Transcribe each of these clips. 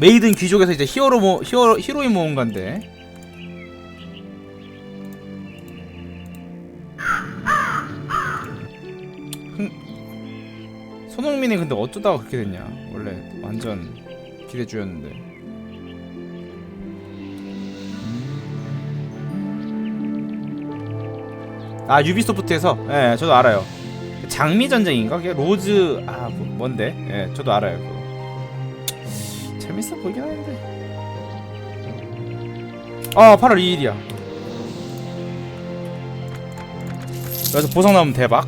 메이든 귀족에서 이제 히어로 모 히어로 히로인 모험가인데. 흥- 손흥민이 근데 어쩌다가 그렇게 됐냐? 원래 완전 기대주였는데. 아 유비소프트에서 예 저도 알아요 장미 전쟁인가 그게 로즈 아 뭐, 뭔데 예 저도 알아요 그거 재밌어 보이긴 하는데. 아 8월 2일이야. 그래서 보석 나오면 대박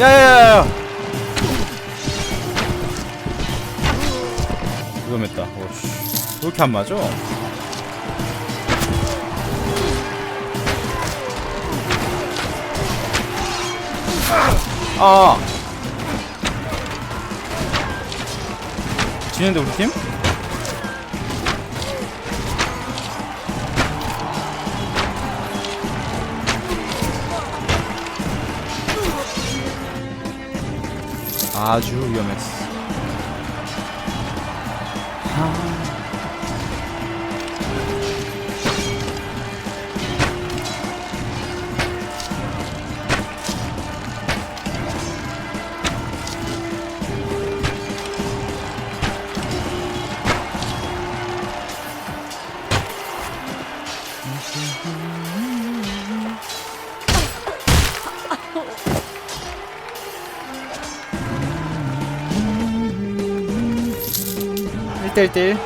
야야야야. 위험했다. 오씨. 왜 이렇게 안 맞아? 아. 지는데 우리 팀? 아주 위험했어. 일대일대1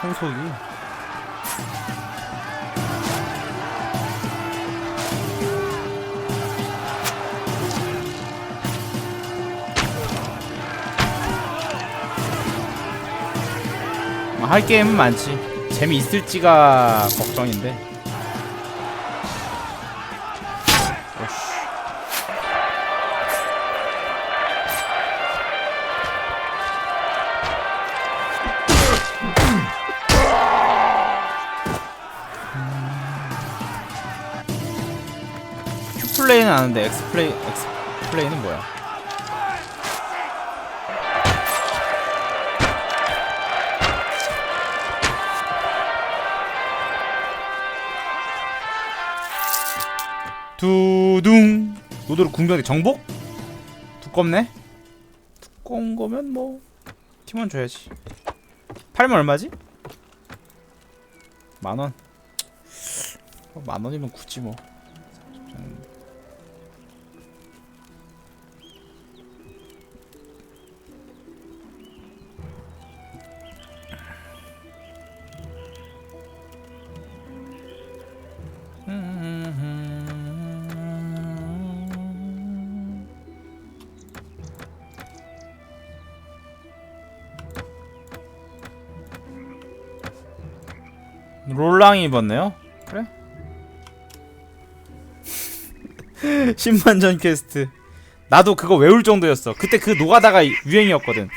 탄속이 뭐 할 게임은 많지 재미있을지가 걱정인데 오씨. Q 플레이는 아는데 X 플레이 X 플레이는 뭐야? 두둥 노도로 궁병대 정복? 두껍네? 두꺼운 거면 뭐 팀원 줘야지 팔면 얼마지? 만원 어, 만원이면 굳이 뭐 롤랑이 입었네요? 그래? 10만 전 퀘스트 나도 그거 외울 정도였어 그때 그 노가다가 유행이었거든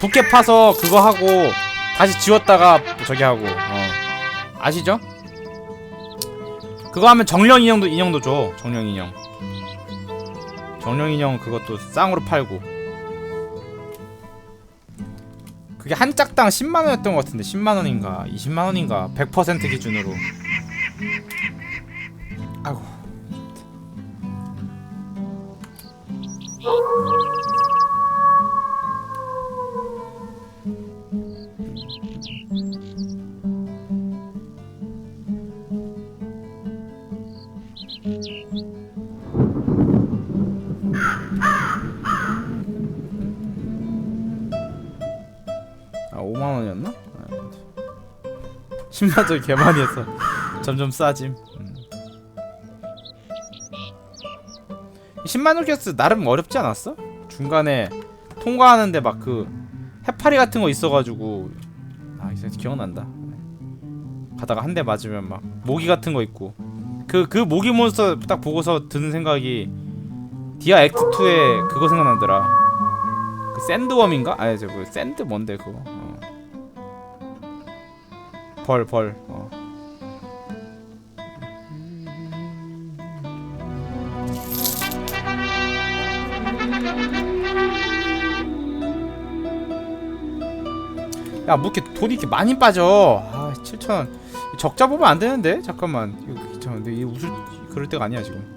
부캐 파서 그거 하고 다시 지웠다가 저기 하고 어. 아시죠? 그거 하면 정령 인형도 인형도 줘 정령 인형 정령 인형 그것도 쌍으로 팔고 그게 한 짝당 10만원이었던 것 같은데 10만원인가 20만원인가 100% 기준으로 10만 원 개만이었어. 점점 싸짐. 음. 10만 원 퀘스트 나름 어렵지 않았어? 중간에 통과하는데 막 그 해파리 같은 거 있어가지고 아 이제 기억난다 가다가 한 대 맞으면 막 모기 같은 거 있고 그그 모기 몬스터 딱 보고서 드는 생각이 디아 액트 2에 그거 생각나더라 그 샌드웜인가? 아니 저그 샌드 뭔데 그거 어. 벌 벌. 어. 야, 뭐 이렇게 돈이 이렇게 많이 빠져? 아, 7,000원. 적자 보면 안 되는데? 잠깐만. 이거 귀찮은데. 이 웃을 그럴 때가 아니야, 지금.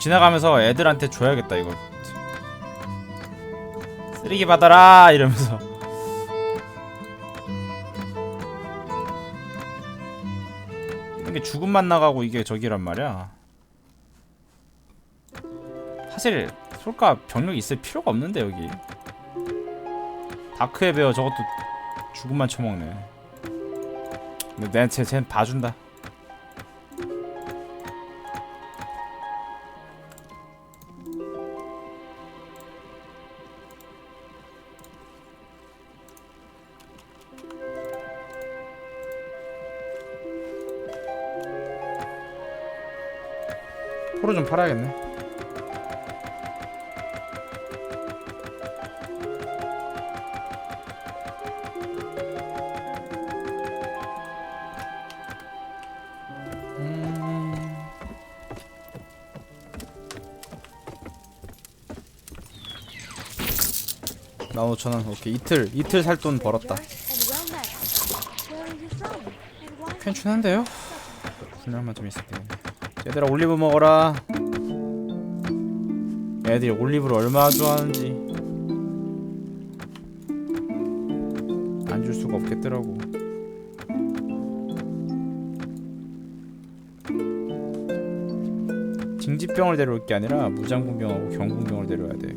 지나가면서 애들한테 줘야겠다, 이거. 쓰레기 받아라! 이러면서. 이게 죽음만 나가고 이게 저기란 말이야. 사실 솔까 병력이 있을 필요가 없는데 여기. 다크에 베어 저것도 죽음만 처먹네. 근데 내가 쟤, 쟤는 봐준다 팔아야겠네. 나 5천원. 오케이. 이틀 이틀 살 돈 벌었다. 괜찮은데요? 분량만 좀 있을 때문에 얘들아 올리브 먹어라 애들이 올리브를 얼마나 좋아하는지 안 줄 수가 없겠더라고. 징지병을 데려올 게 아니라 무장군병하고 경군병을 데려와야 돼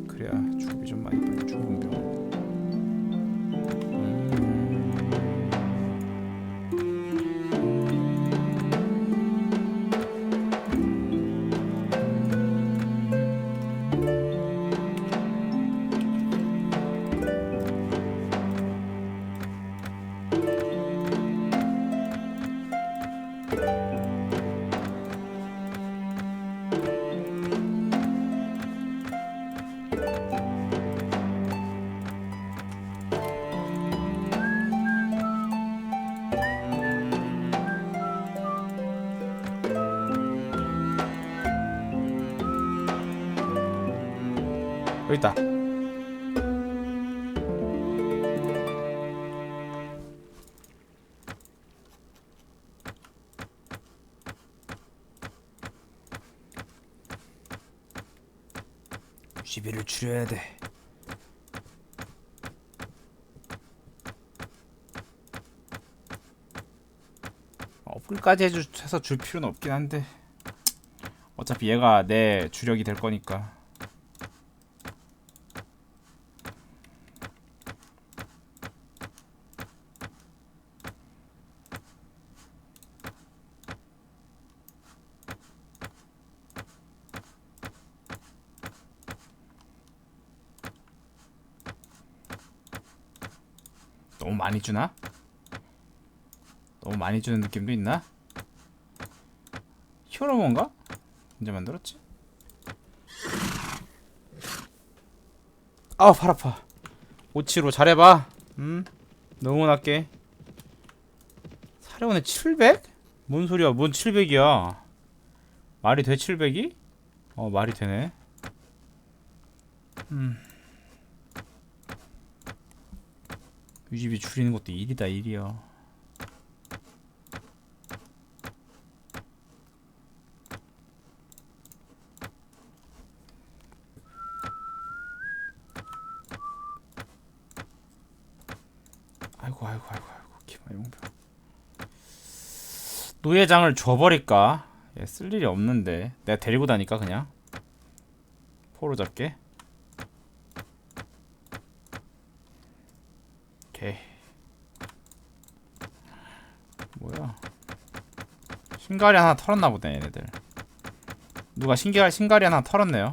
여기 있다. 시비를 줄여야 돼. 업글까지 해서 줄 필요는 없긴 한데 어차피 얘가 내 주력이 될 거니까 많이 주나? 너무 많이 주는 느낌도 있나? 히어로몬가? 언제 만들었지? 아우 팔 아파 오치로 잘해봐 음 너무 낮게 사려원에 700? 뭔 소리야 뭔 700이야 말이 돼 700이? 어 말이 되네 음 유지비 줄이는 것도 일이다 일이야 아이고 아이고 아이고 아이고 기마용병 노예장을 줘버릴까? 얘쓸 일이 없는데. 내가 데리고 다니까 그냥? 포로 잡게 오케이 뭐야 신가리 하나 털었나 보네 얘네들 누가 신기할 신가리 하나 털었네요.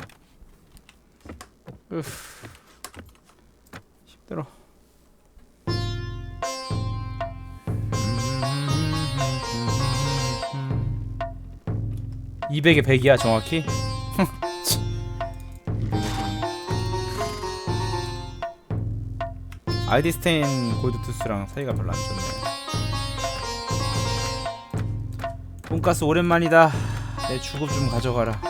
으 힘들어. 200에 100이야 정확히? 아이디 스테인 골드투스랑 사이가 별로 안 좋네. 돈가스 오랜만이다. 내 주급 좀 가져가라.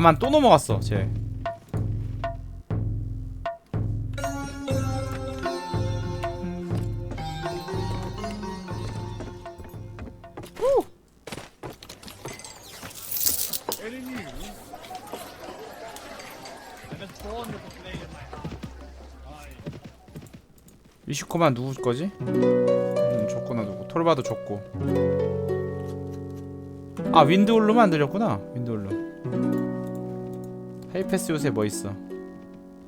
밤안 또 넘어갔어, 쟤. 이슈코만 누구 거지? 음, 줬구나 누구. 톨바도 줬고. 아 윈드홀로 만들었구나. 윈드홀로. 하이패스 요새 뭐 있어?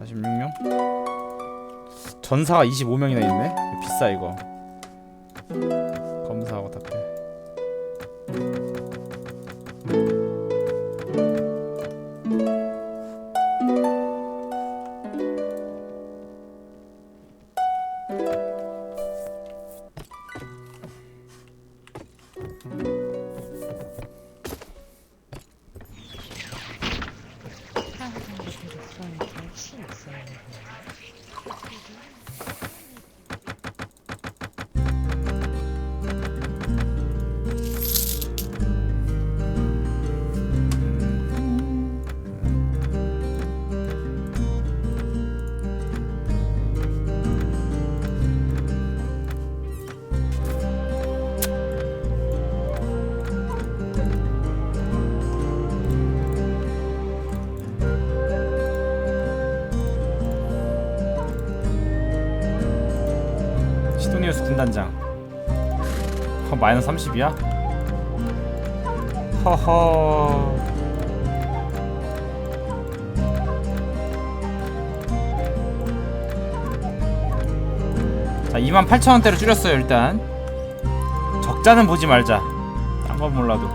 46명? 전사가 25명이나 있네? 비싸 이거 단장 어, 마이너스 30이야? 허허. 자 28,000원대로 줄였어요 일단. 적자는 보지 말자. 딴 건 몰라도.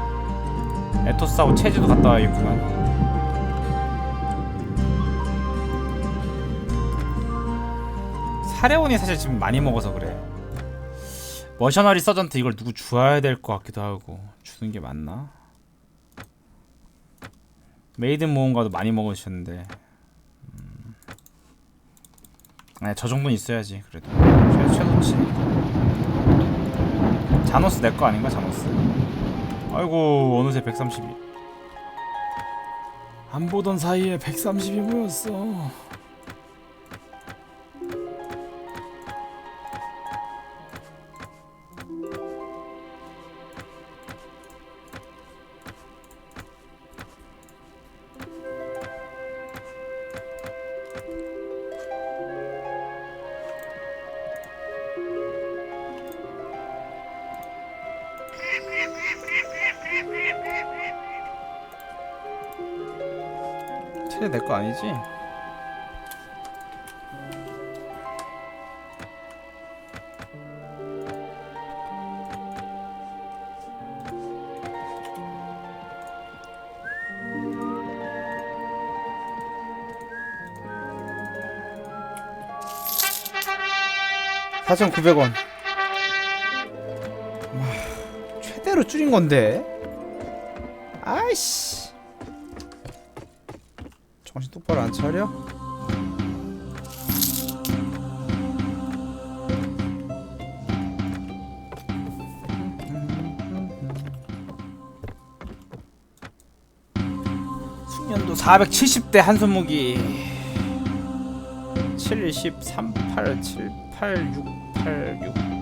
에토스하고 체즈도 갔다 와야겠구만. 사레온이 사실 지금 많이 먹어서 그래. 머셔너리 서전트 이걸 누구 주어야 될 것 같기도 하고 주는 게 맞나? 메이든 모험가도 많이 먹으셨는데. 음. 아니 저 정도는 있어야지 그래도. 최, 최소치. 자노스 내 거 아닌가 자노스? 아이고 어느새 132 안 보던 사이에 130이 모였어 거 아니지? (4,900원) 와, 최대로 줄인 건데. 아이씨 똑바로 안 차려? 숙련도 470대 한손 무기 70 38 78 6 8 6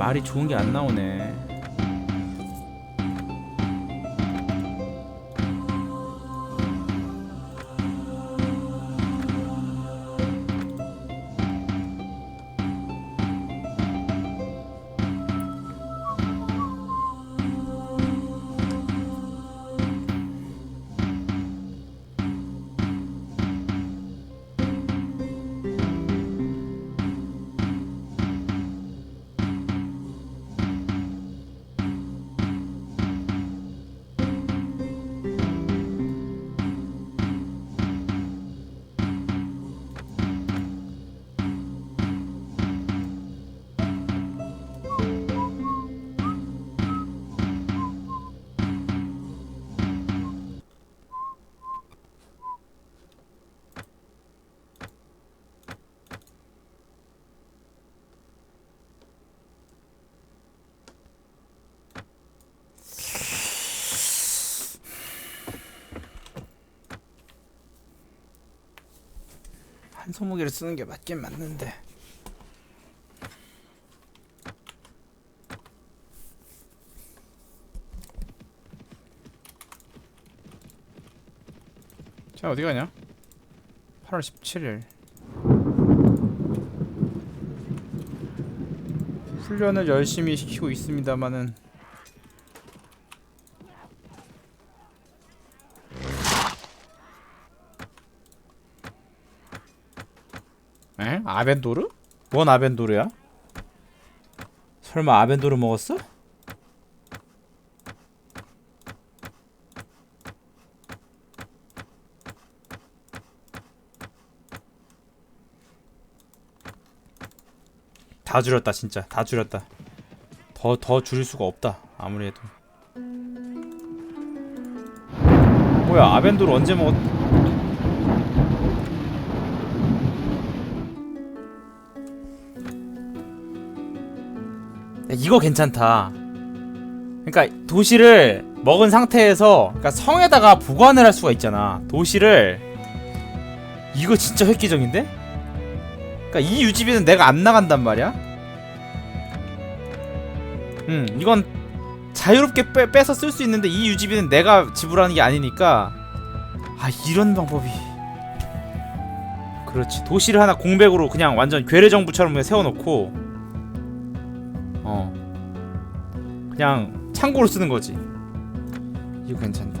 말이 좋은 게 안 나오네. 한 소무기를 쓰는 게 맞긴 맞는데. 자 어디 가냐? 8월 17일. 훈련을 열심히 시키고 있습니다만은 에? 아벤도르? 뭔 아벤도르야? 설마 아벤도르 먹었어? 다 줄였다 진짜 다 줄였다 더 더 줄일 수가 없다 아무리 해도 뭐야 아벤도르 언제 먹었 이거 괜찮다. 그러니까 도시를 먹은 상태에서 그러니까 성에다가 보관을 할 수가 있잖아. 도시를 이거 진짜 획기적인데? 그러니까 이 유지비는 내가 안 나간단 말이야. 음, 이건 자유롭게 빼, 빼서 쓸 수 있는데 이 유지비는 내가 지불하는 게 아니니까 아 이런 방법이 그렇지 도시를 하나 공백으로 그냥 완전 괴뢰 정부처럼 그냥 세워놓고 그냥 창고로 쓰는 거지. 이거 괜찮다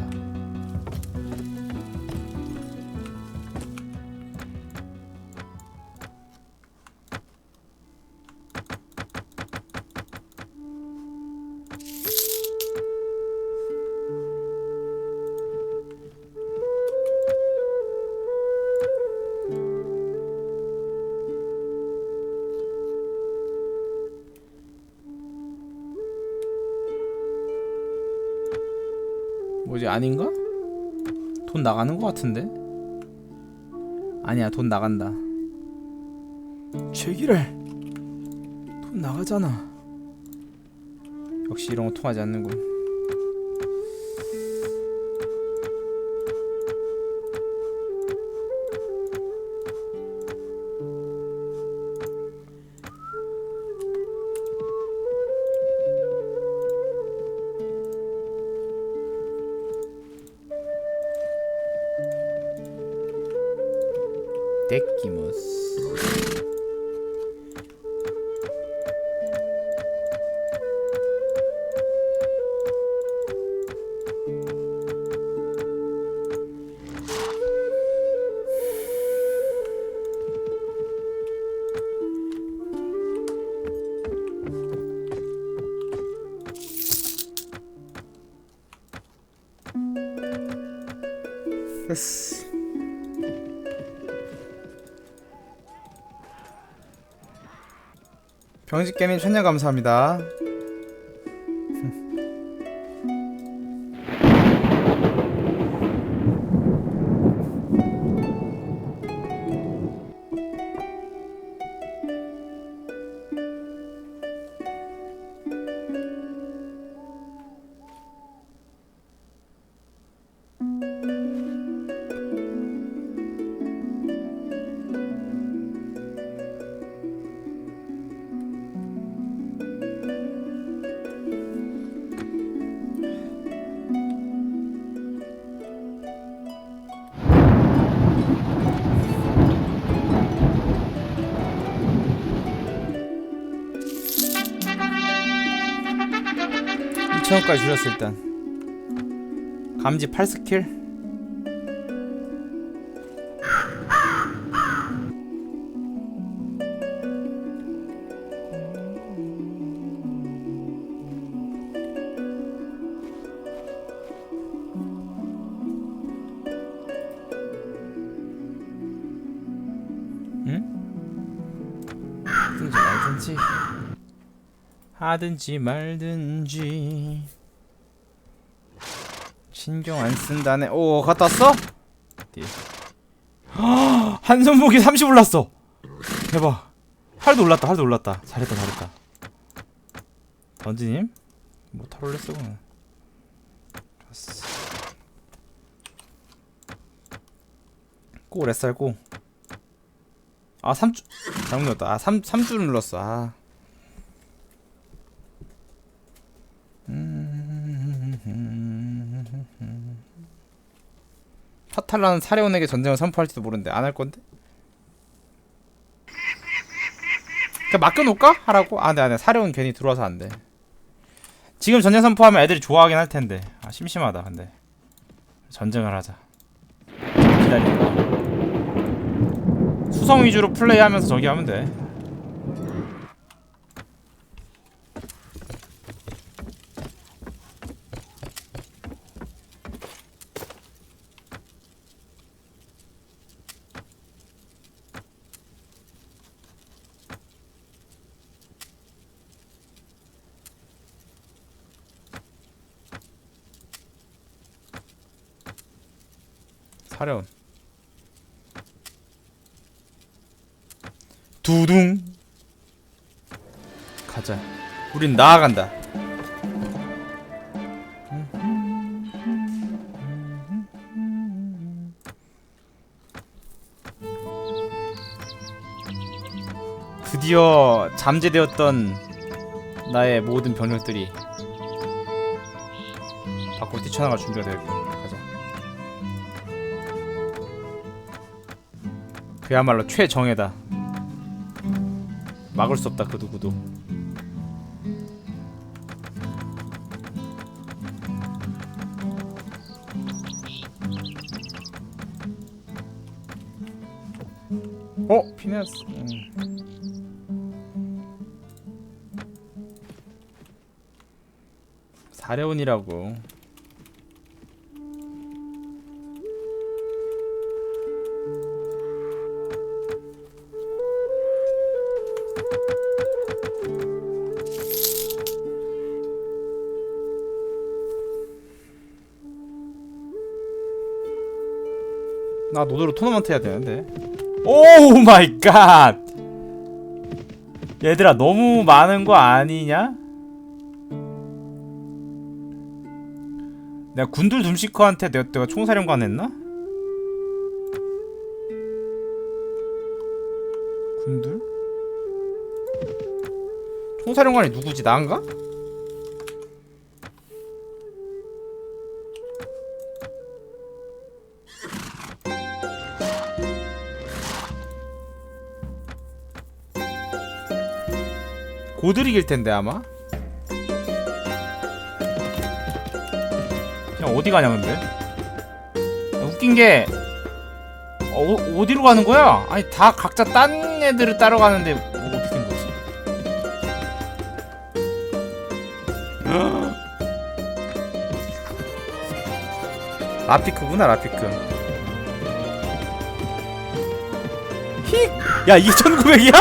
아닌가? 돈 나가는 거 같은데? 아니야 돈 나간다 제기를 돈 나가잖아 역시 이런 거 통하지 않는군 데키모스 병식개님 천년 감사합니다. 2,000원까지 줄였어 일단 감지 8스킬. 하든지 말든지. 하든지 말든지 신경 안 쓴다네. 오 갔다 왔어? 어디? 한손 무기 30 올랐어. 대박 팔도 올랐다 팔도 올랐다. 잘했다 잘했다. 던지님? 뭐 털올래 쓰구나 좋았어 꼭 렛살 고. 아, 3주 잘못 눌렀다. 아, 3 3주를 눌렀어. 아. 파탈라는 사레온에게 전쟁을 선포할지도 모르는데 안 할 건데? 그냥 맡겨놓을까? 하라고? 아, 네, 네. 사레온 괜히 들어와서 안 돼. 지금 전쟁 선포하면 애들이 좋아하긴 할 텐데. 아, 심심하다, 근데. 전쟁을 하자. 기다려. 수성 위주로 플레이하면서 저기 하면 돼. 사려운. 두둥. 가자. 우린 나아간다. 드디어 잠재되었던 나의 모든 병력들이 밖으로 뛰쳐나갈 준비가 되었고 그야말로 최정예다 막을 수 없다 그 누구도 어? 피네스 음. 사려운이라고 나 노드로 토너먼트 해야 되는데 오 마이 갓 얘들아 너무 많은 거 아니냐? 내가 군들 둠시커한테 내가, 총사령관 했나? 군들? 총사령관이 누구지? 나인가? 고드릭일 텐데 아마. 그냥 어디 가냐 근데? 야, 웃긴 게 어, 어디로 가는 거야? 아니 다 각자 딴 애들을 따라가는데 뭐 어떻게 된 거지? 라피크구나 라피크. 히! 야 이게 1900이야?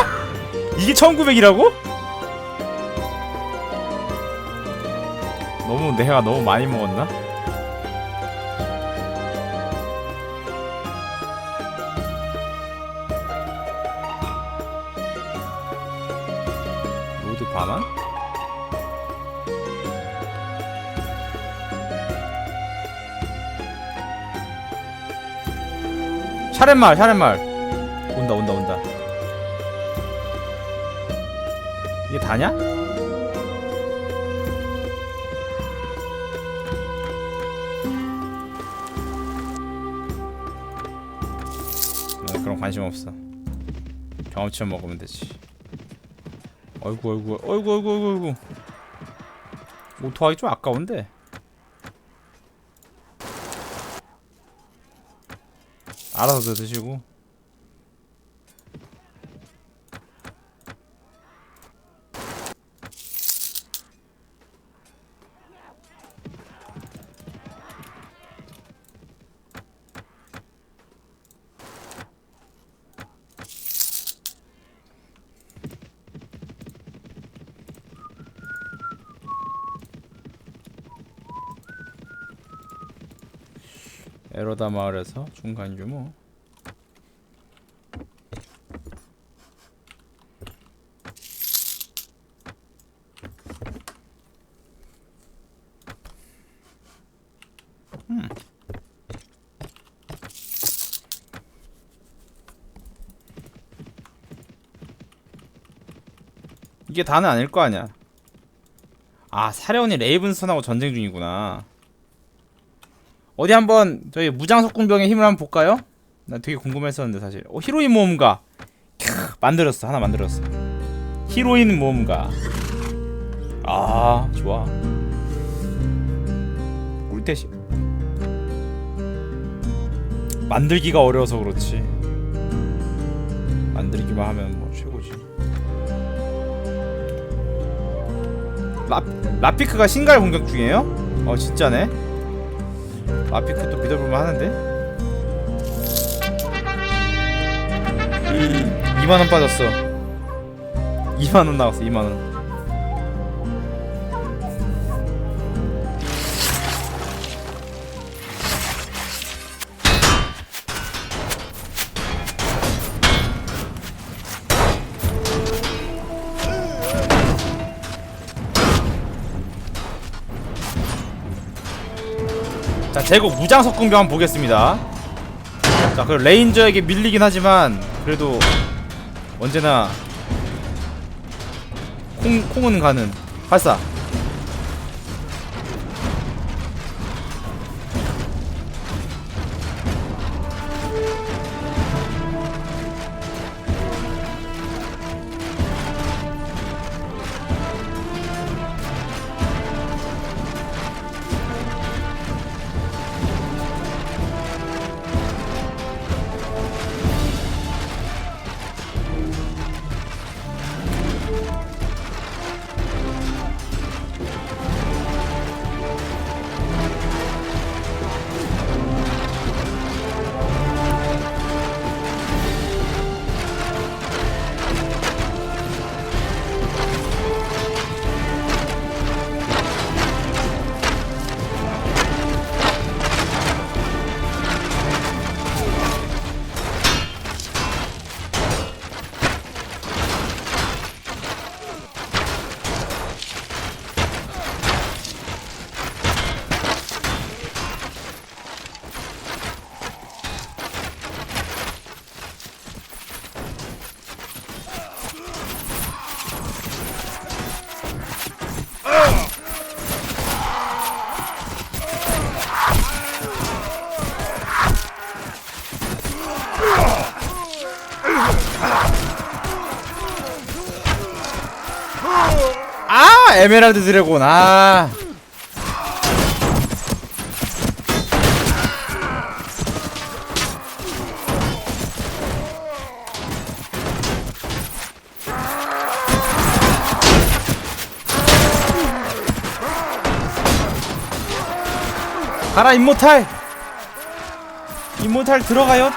이게 1900이라고? 내가 너무 많이 먹었나? 로드 반환? 샤렌말 샤렌말 온다 온다 온다 이게 다냐? 관심 없어. 경험치만 먹으면 되지. 어이구 어이구 어이구 어이구 어이구 어이구. 오토하기 좀 아까운데 알아서 드시고 에로다 마을에서 중간 규모 음. 이게 다는 아닐 거 아니야. 아 사려온이 레이븐선하고 전쟁 중이구나. 어디 한번 저희 무장석궁병의 힘을 한번 볼까요? 나 되게 궁금했었는데 사실. 어 히로인 모험가. 캬, 만들었어 하나 만들었어. 히로인 모험가. 아 좋아. 꿀대시. 만들기가 어려워서 그렇지. 만들기만 하면 뭐 최고지. 라 라피크가 신갈 공격 중이에요? 어 진짜네. 라피크 또 믿어볼만 하는데. 2만 원 빠졌어. 2만 원 나왔어. 2만 원. 제국 무장석 궁병 한번 보겠습니다. 자그 레인저에게 밀리긴 하지만 그래도 언제나 콩, 콩은 가는. 발사 아 에메랄드 드래곤 아. 가라 임모탈. 임모탈 들어가요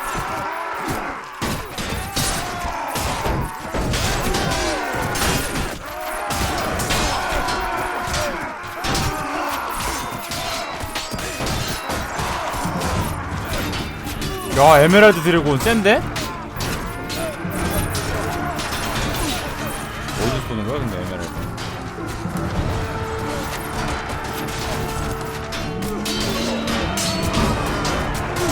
야 에메랄드 드래곤 센데?